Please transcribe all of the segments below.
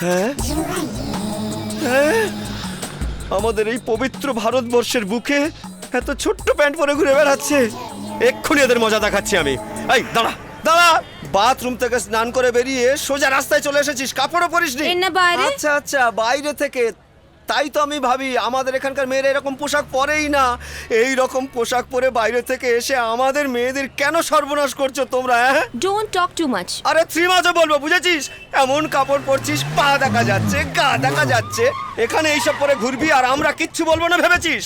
হ্যাঁ? হ্যাঁ? আমাদের এই পবিত্র ভারতবর্ষের বুকে এত ছোট্ট প্যান্ট পরে ঘুরে বেড়াচ্ছে। এক্ষুনি এদের মজা দেখাচ্ছি আমি। এই দাঁড়া দাঁড়া! বাথরুম থেকে স্নান করে বেরিয়ে সোজা রাস্তায় চলে এসেছিস কাপড়ও পরিস নি আচ্ছা আচ্ছা বাইরে থেকে তাই তো আমি ভাবি আমাদের এখানকার মেয়েরা এরকম পোশাক পরেই না। এই রকম পোশাক পরে বাইরে থেকে এসে আমাদের মেয়েদের কেন সর্বনাশ করছ তোমরা হ্যাঁ ডোন্ট টক টু মাচ আরে থ্রি মাছও বলব বুঝেছিস? এমন কাপড় পরছিস পা দেখা যাচ্ছে গা দেখা যাচ্ছে এখানে এইসব পরে ঘুরবি আর আমরা কিচ্ছু বলব না ভেবেছিস।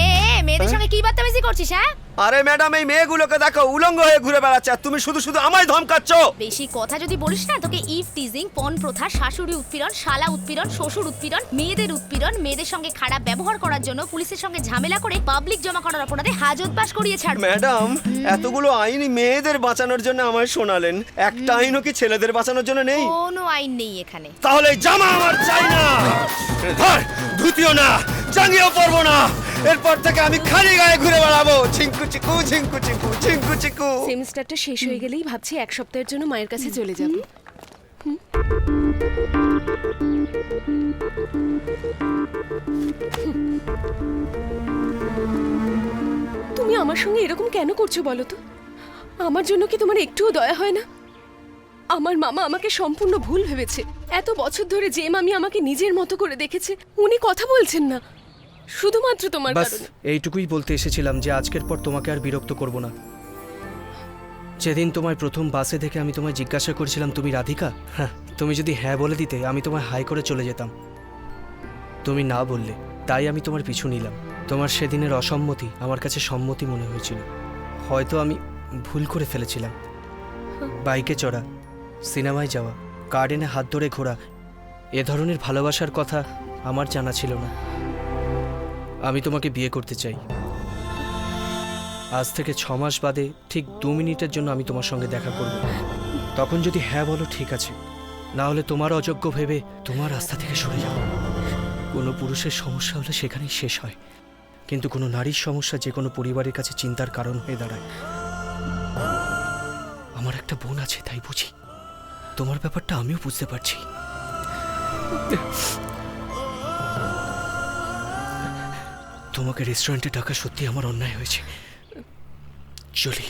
এ মেয়েদের সঙ্গে কি বাদতামিজি করছিস হ্যাঁ? আরে ম্যাডাম এই মেয়েগুলোকে দেখো উলঙ্গ হয়ে ঘুরে বেড়াচ্ছে আর তুমি শুধু শুধু আমায় ধমকাচ্ছ! বেশি কথা যদি বলিস না তোকে ইফ টিজিং পন প্রথা শাশুড়ি উৎপীড়ন শালা উৎপীড়ন শ্বশুর উৎপীড়ন মেয়েদের উৎপীড়ন মেয়েদের সঙ্গে খারাপ ব্যবহার করার জন্য পুলিশের সঙ্গে ঝামেলা করে পাবলিক জমা করার অপরাধে হাজত বাস করিয়ে ছাড়বো ম্যাডাম এতগুলো আইনি মেয়েদের বাঁচানোর জন্য আমায় শোনালেন। একটা আইনও কি ছেলেদের বাঁচানোর জন্য নেই? কোনো আইন নেই এখানে। তাহলে জামা আমার চাই না। ধর ধুতিও না চাঙ্গিও পরবো না। এরপর থেকে আমি খালি গায়ে ঘুরে বেড়াবো। ঝিঙ্কু চিকু ঝিঙ্কু চিকু ঝিঙ্কু চিকু। সেমিস্টারটা শেষ হয়ে গেলেই ভাবছি এক সপ্তাহের জন্য মায়ের কাছে চলে যাব। তুমি আমার সঙ্গে এরকম কেন করছ বলো তো? আমার জন্য কি তোমার একটুও দয়া হয় না? আমার মামা আমাকে সম্পূর্ণ ভুল ভেবেছে। এত বছর ধরে যে মামি আমাকে নিজের মতো করে দেখেছে উনি কথা বলছেন না। শুধুমাত্র তোমার বাস কারণে। এইটুকুই বলতে এসেছিলাম যে আজকের পর তোমাকে আর বিরক্ত করব না। যেদিন তোমায় প্রথম বাসে দেখে আমি তোমায় জিজ্ঞাসা করেছিলাম তুমি রাধিকা? হ্যাঁ তুমি যদি হ্যাঁ বলে দিতে আমি তোমায় হাই করে চলে যেতাম। তুমি না বললে তাই আমি তোমার পিছু নিলাম। তোমার সেদিনের অসম্মতি আমার কাছে সম্মতি মনে হয়েছিল। হয়তো আমি ভুল করে ফেলেছিলাম। বাইকে চড়া সিনেমায় যাওয়া গার্ডেনে হাত ধরে ঘোরা এ ধরনের ভালোবাসার কথা আমার জানা ছিল না। আমি তোমাকে বিয়ে করতে চাই। আজ থেকে ছ মাস বাদে ঠিক দু মিনিটের জন্য আমি তোমার সঙ্গে দেখা করব। তখন যদি হ্যাঁ বলো ঠিক আছে। না হলে তোমার অযোগ্য ভেবে তোমার রাস্তা থেকে সরে যাও। কোনো পুরুষের সমস্যা হলে সেখানেই শেষ হয়। কিন্তু কোনো নারীর সমস্যা যে কোনো পরিবারের কাছে চিন্তার কারণ হয়ে দাঁড়ায়। আমার একটা বোন আছে, তাই বুঝি। তোমার ব্যাপারটা আমিও বুঝতে পারছি। তোমাকে রেস্টুরেন্টে ডাকা সত্যি আমার অন্যায় হয়েছে। চলি।